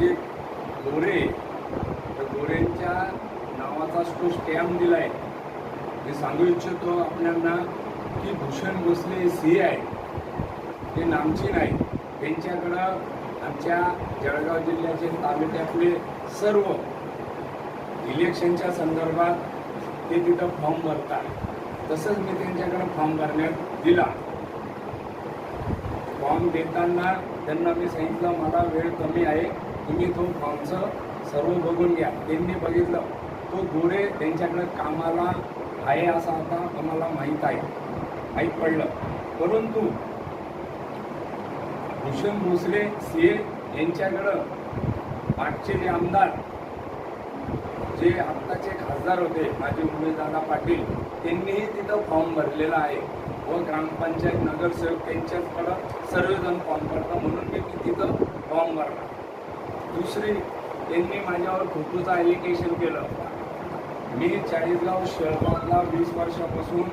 जे गोरे त्या गोरेंच्या नावाचा जो स्टॅम्प दिलाय मी सांगू इच्छितो आपल्यांना की भूषण भोसले सी आहे. ते नामची नाही त्यांच्याकडं आमच्या जळगाव जिल्ह्याचे तालुक्यातले सर्व इलेक्शनच्या संदर्भात ते तिथं फॉर्म भरतात. तसंच मी त्यांच्याकडं फॉर्म भरण्यात दिला. फॉर्म देताना त्यांना मी सांगितलं मला वेळ कमी आहे. तुम्ही तो फॉर्मचं सर्व बघून घ्या. त्यांनी बघितलं तो गोरे त्यांच्याकडे कामाला आहे असा आता आम्हाला माहीत आहे. माहीत पडलं. परंतु भूषण भोसले सी यांच्याकडं आजचे जे आमदार जे आत्ताचे खासदार होते माझे उमेददादा पाटील त्यांनीही तिथं फॉर्म भरलेला आहे. व ग्रामपंचायत नगरसेवक त्यांच्याकडं सर्वजण फॉर्म भरतात म्हणून मी तिथं फॉर्म भरला. दुसरी त्यांनी माझ्यावर खोटूचं ॲलिगेशन केलं. मी चाळीसगाव शहरातला वीस वर्षापासून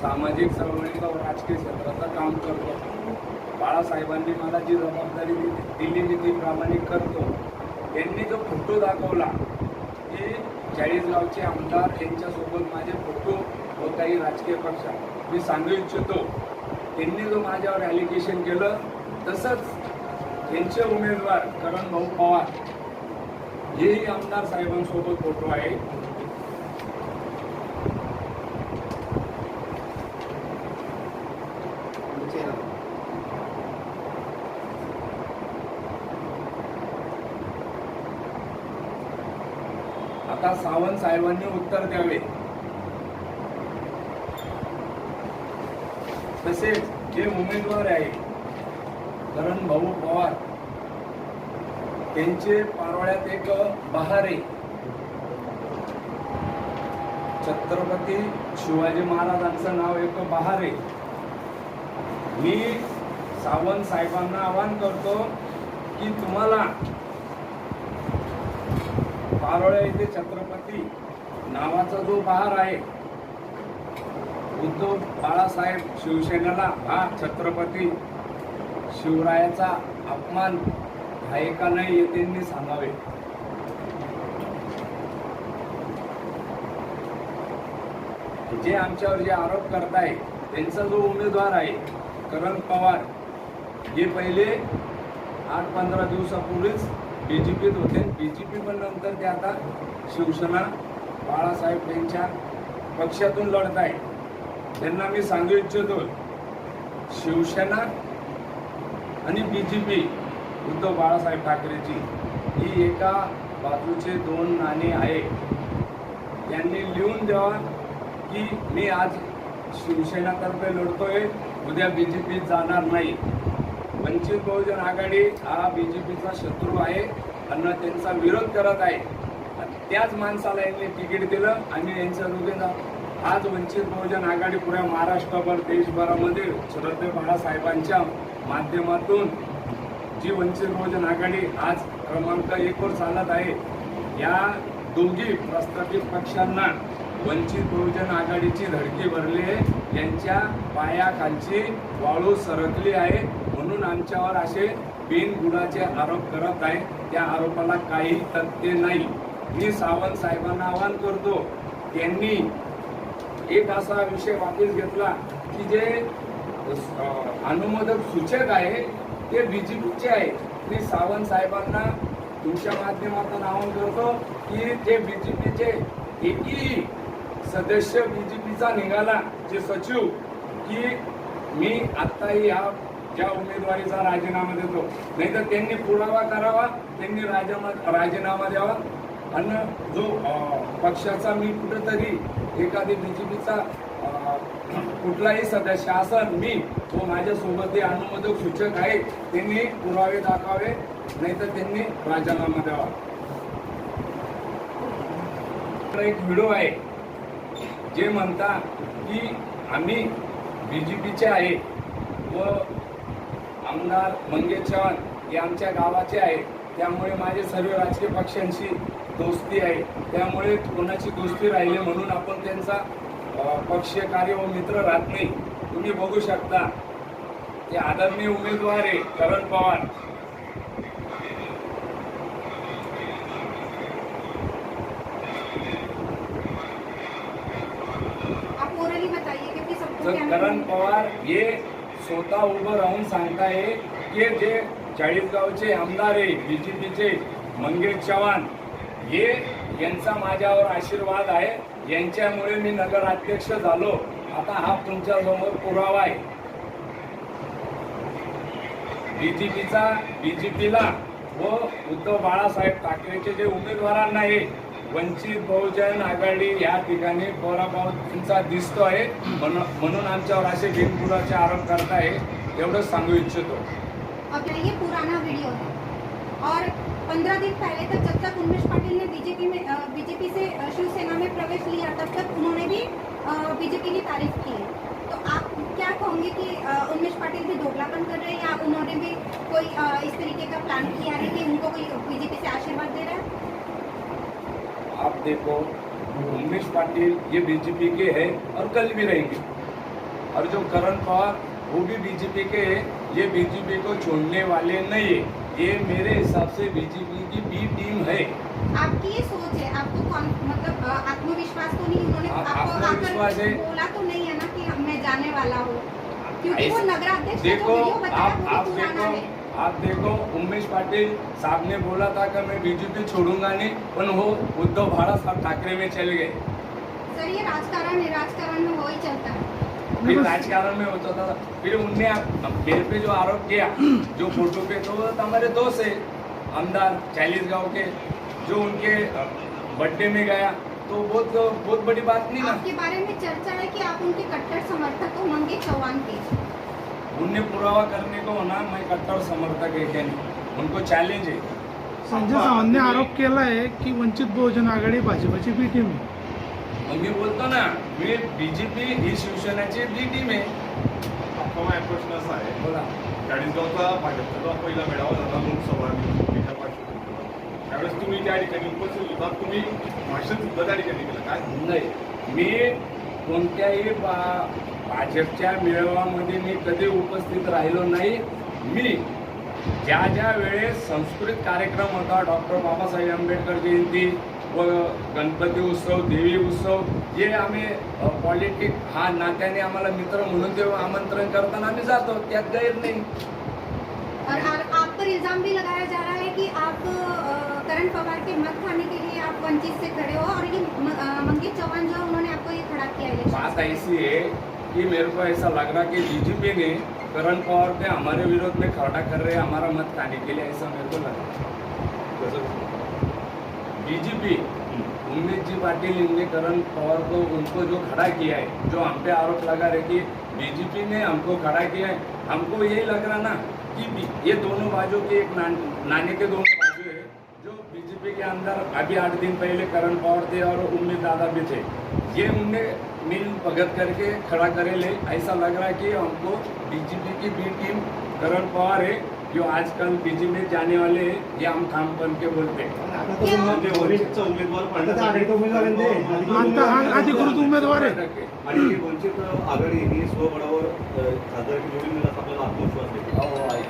सामाजिक चळवळीचा व राजकीय क्षेत्राचं काम करतो. बाळासाहेबांनी मला जी जबाबदारी दिली दिली मी ती प्रामाणिक करतो. त्यांनी जो फोटो दाखवला की चाळीसगावचे आमदार यांच्यासोबत माझे फोटो व काही राजकीय पक्ष मी सांगू इच्छितो त्यांनी जो माझ्यावर ॲलिगेशन केलं तसंच यांचे उमेदवार करण भाऊ पवार हेही आमदार साहेबांसोबत फोटो आहे. आता सावंत साहेबांनी उत्तर द्यावे. तसेच जे उमेदवार आहे करण भाऊ पवार त्यांचे पारोळ्यात एक बहार. आहे छत्रपती शिवाजी महाराजांचं नाव एक बहार. आहे मी सावंत साहेबांना आवाहन करतो की तुम्हाला पारोळ्या येथे छत्रपती नावाचा जो बहार आहे उद्धव बाळासाहेब शिवसेनेला हा छत्रपती शिवरायाचा अपमान आहे का नाही हे त्यांनी सांगावे. जे आमच्यावर जे आरोप करताय त्यांचा जो उमेदवार आहे करण पवार हे पहिले आठ पंधरा दिवसापूर्वीच बी जे पीत होते. बी जे पी पण नंतर ते आता शिवसेना बाळासाहेब यांच्या पक्षातून लढत आहे त्यांना मी सांगू इच्छितो शिवसेना आणि B J P Uddhav Balasaheb ठाकरेची ही एका बाजूचे दोन नाणे आहे त्यांनी लिहून द्यावा की मी आज शिवसेनातर्फे लढतोय उद्या बी जे पीत जाणार नाही. वंचित बहुजन आघाडी हा बी जे पीचा शत्रू आहे आणि त्यांचा विरोध करत आहे. त्याच माणसाला यांनी तिकीट दिलं आणि यांच्या दोघेंना आज वंचित बहुजन आघाडी पुऱ्या महाराष्ट्रभर देशभरामध्ये श्रद्धे बाळासाहेबांच्या माध्यमातून जी वंचित बहुजन आघाडी आज क्रमांक एकवर चालत आहे या दोघी प्रस्थापित पक्षांना वंचित बहुजन आघाडीची धडकी भरली आहे. यांच्या पायाखालची वाळू सरकली आहे. म्हणून आमच्यावर असे बिनगुणाचे आरोप करत आहे. त्या आरोपाला काही तथ्य नाही. मी सावंत साहेबांना आवाहन करतो त्यांनी एक असा विषय वापस घेतला की जे अनुमोदक सूचक आहे. ते बीजेपीचे आहे. मी सावंत साहेबांना तुमच्या माध्यमातून आवाहन करतो की ते बीजेपीचे एकही सदस्य बीजेपीचा निघाला जे सचिव की मी आत्ताही या ज्या उमेदवारीचा राजीनामा देतो. नाहीतर त्यांनी पुरावा करावा त्यांनी राजीनामा राजीनामा द्यावा. आणि जो पक्षाचा मी कुठंतरी एखादी बीजेपीचा कुठलाही सदस्य शासन मी व माझ्यासोबत जे अनुमोदक सूचक आहेत त्यांनी पुरावे दाखवावे नाहीतर त्यांनी राजीनामा द्यावा. एक व्हिडिओ आहे जे म्हणता की आम्ही बी जे पीचे आहे व आमदार मंगेश चव्हाण हे आमच्या गावाचे आहे. त्यामुळे माझे सर्व राजकीय पक्षांशी दोस्ती आहे. त्यामुळे कोणाची दोस्ती राहिली म्हणून आपण त्यांचा पक्षीय कार्य व मित्र राहत नाही. तुम्ही बघू शकता. ते आदरणीय उमेदवार आहे करण पवार. करण पवार हे स्वतः उभं राहून सांगताय की जे चाळीसगावचे आमदार आहे बीजेपीचे मंगेश चव्हाण हे यांचा माझ्यावर आशीर्वाद आहे. यांच्यामुळे मी नगराध्यक्ष झालो. आता हा तुमच्यासमोर पुरावा आहे. बीजेपीचा बीजेपीला व उद्धव बाळासाहेब ठाकरेचे जे उमेदवारांना आहे वंचित बहुजन आघाडी या ठिकाणी पराभव त्यांचा दिसतो आहे. म्हणून म्हणून आमच्यावर असे बिनपुराचे आरोप करताय. एवढंच सांगू इच्छितो. पुराना और पंद्रह दिन पहले तक जब तक उन्मेश पाटिल ने बीजेपी में बीजेपी से शिवसेना में प्रवेश लिया, तब तक उन्होंने भी बीजेपी की तारीफ़ की है। तो आप क्या कहोगे कि उन्मेष पाटिल भी दोगलापन कर रहे हैं या उन्होंने भी कोई इस तरीके का प्लान किया है कि उनको कोई बीजेपी से आशीर्वाद दे रहा है? आप देखो उमेश पाटिल ये बीजेपी के हैं और कल भी रहेंगे। और जो करण पवार, वो भी बीजेपी के हैं, ये बीजेपी को छोड़ने वाले नहीं है। ये मेरे हिसाब से बीजेपी की बी टीम है। आपकी ये सोच है आपको कौन मतलब आत्मविश्वास तो नहीं उन्होंने आपको आत्मविश्वास आकर है। बोला तो नहीं है ना कि मैं जाने वाला हूँ? क्योंकि वो नगराध्यक्ष देखो आप आप देखो आप देखो उमेश पाटिल साहब ने बोला था कि मैं बीजेपी छोड़ूँगा नहीं पर वो उद्धव बाला साहब ठाकरे में चले गए। सर ये राजकारण है राजकारण में वही चलता है। फिर राजकारण में होता था फिर उनने आप- मेरे पे जो आरोप किया जो फोटो पे तो हमारे दोस्त है आमदार चालीस गांव के जो उनके बर्थडे में गया तो बहुत बहुत बड़ी बात नहीं ना। आपके बारे में चर्चा है कि आप उनके कट्टर समर्थक हो मंगे चौहान के? उनने पुरावा करने को होना मैं कट्टर समर्थक है क्या नहीं? उनको चैलेंज है। संजय सावंतने आरोप केला आहे की वंचित बहुजन आघाडी भाजपची बी टीम आहे मग मी बोलतो ना मी बीजेपी ही शिवसेनेची बी टीम आहे. आता माझा प्रश्न असा आहे. बोला. चाळीसगावचा भाजपचा जो पहिला मेळावा झाला लोकसभा त्यावेळेस तुम्ही त्या ठिकाणी उपस्थित होता. तुम्ही भाषण सुद्धा त्या ठिकाणी केलं. काय? नाही. मी कोणत्याही बा- भाजपच्या मेळाव्यामध्ये मी कधी उपस्थित राहिलो नाही. मी ज्या ज्या वेळेस सांस्कृतिक कार्यक्रम होता डॉक्टर बाबासाहेब आंबेडकर जयंती व गणपती उत्सव देवी उत्सव जे आम्ही पॉलिटिक हा नात्याने आम्हाला मित्र म्हणून ते आमंत्रण करताना आम्ही जातो त्यात गैर नाही. और आप पर इल्जाम भी लगाया जा रहा है कि आप करण पवार के मत खाने के लिए आप वंचित से खड़े हो और ये म- अ, मंगेश चौहान जो उन्होंने आपको ये खड़ा किया है। बात ऐसी है कि मेरे को ऐसा लग रहा कि बीजेपी ने करण पवार पे हमारे विरोध में खड़ा कर रहे हैं हमारा मत खाने के लिए ऐसा मेरे को लग रहा है। बीजेपी उमेश जी पाटिल इनने करण पवार को उनको जो खड़ा किया है जो हम पे आरोप लगा रहे कि बीजेपी ने हमको खड़ा किया है हमको यही लग रहा ना कि ये दोनों बाजू के एक नान, नाने के दोनों बाजू है जो बीजेपी के अंदर अभी आठ दिन पहले करण पवार थे और उम्मीद दादा भी थे। ये उनने मिल भगत करके खड़ा करे ले ऐसा लग रहा है कि हमको बीजेपी की बी टीम करण पवार है जो आजकल बीजेपी जाने वाले हैं ये हम काम बन के बोलते हैं। वरिष्ठ उमेदवार पाडण्यासाठी आता हा अधिकृत उमेदवार आहे. आणि ही वंचित आघाडी ही स्वबळावर अ, खासदार निवडून येईल असा आपल्याला आत्मविश्वास आहे. हो, आहे.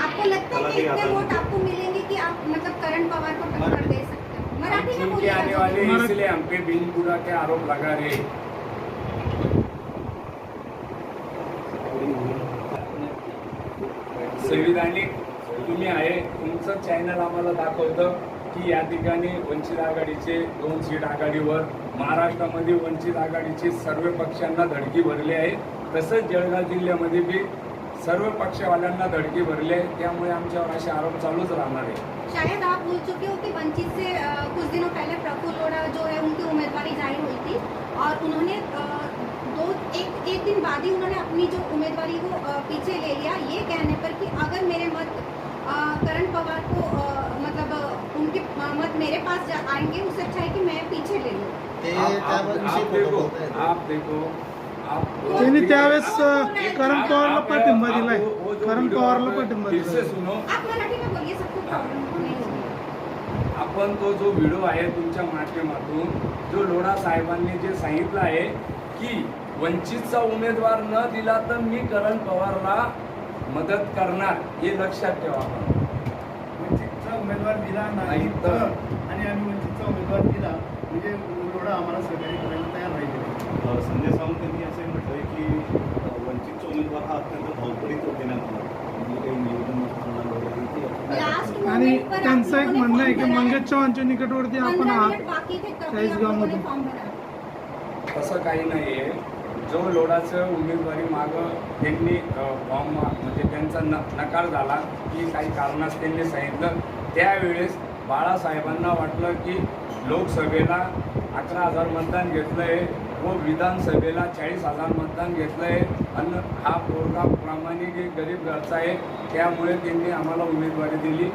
आपको लगता है कि हालांकि इतने आता- वोट आपको मिलेंगे कि आप मतलब करण पवार को टक्कर दे सकते हो. मराठी में चुन के बोलिए आने वाले मराठी- इसलिए हम पे बिन पूरा के आरोप लगा रहे संविधानिक तुम्ही आहे तुमचं चॅनल आम्हाला दाखवतं. की या ठिकाणी वंचित आघाडीचे दोन सीट आघाडीवर महाराष्ट्रामध्ये वंचित आघाडीचे सर्व पक्षांना धडकी भरली आहे. तसंच जळगाव जिल्ह्यामध्ये बी सर्व पक्षवाल्यांना धडकी भरली आहे. त्यामुळे आमच्यावर असे आरोप चालूच राहणार आहे. शायद आप भूल चुके हो कि वंचित से कुछ दिनों पहले प्रफुल्ल लोढ़ा जो है उनकी उम्मीदवारी जाहिर हुई थी और उन्होंने दो एक एक दिन बाद ही उन्होंने अपनी जो उम्मीदवारी वो पीछे ले लिया। ये कहने पर कि अगर मेरे मत करण पवार को मतलब उनके मत मेरे पास आएंगे उससे अच्छा है कि मैं पीछे ले लूँ। ते आप- देखो. आप त्यांनी त्यावेळेस करण पवारला पाठिंबा दिलाय. करण पवारला पाठिंबा दिलाय. आपण तो जो व्हिडिओ आहे तुमच्या माध्यमातून जो लोढा साहेबांनी जे सांगितलं आहे की वंचितचा उमेदवार न दिला तर मी करण पवारला मदत करणार हे लक्षात ठेवा वंचितचा उमेदवार दिला नाही तर. आणि आम्ही वंचितचा उमेदवार दिला म्हणजे एवढं आम्हाला सहकार्य करायला तयार राहिले संजय सावंत यांनी असंही म्हटलंय की वंचितचा उमेदवार हा अत्यंत धावपळीत देण्यात आला म्हणजे आणि त्यांचं एक म्हणणं आहे की है. मंगेश चव्हाणच्या निकटवर्ती आपण आहात चाळीसगावमधून. तसं काही नाही आहे जो लोढाचं उमेदवारी मागं त्यांनी फॉर्म म्हणजे त्यांचा न नकार झाला की काही कारणास त्यांनी सांगितलं. त्यावेळेस बाळासाहेबांना वाटलं की लोकसभेला अकरा हजार मतदान घेतलं आहे व विधानसभेला चाळीस हजार मतदान घेतलं आहे आणि हा पोरगा प्रामाणिक एक गरीब घरचा आहे. त्यामुळे त्यांनी आम्हाला उमेदवारी दिली.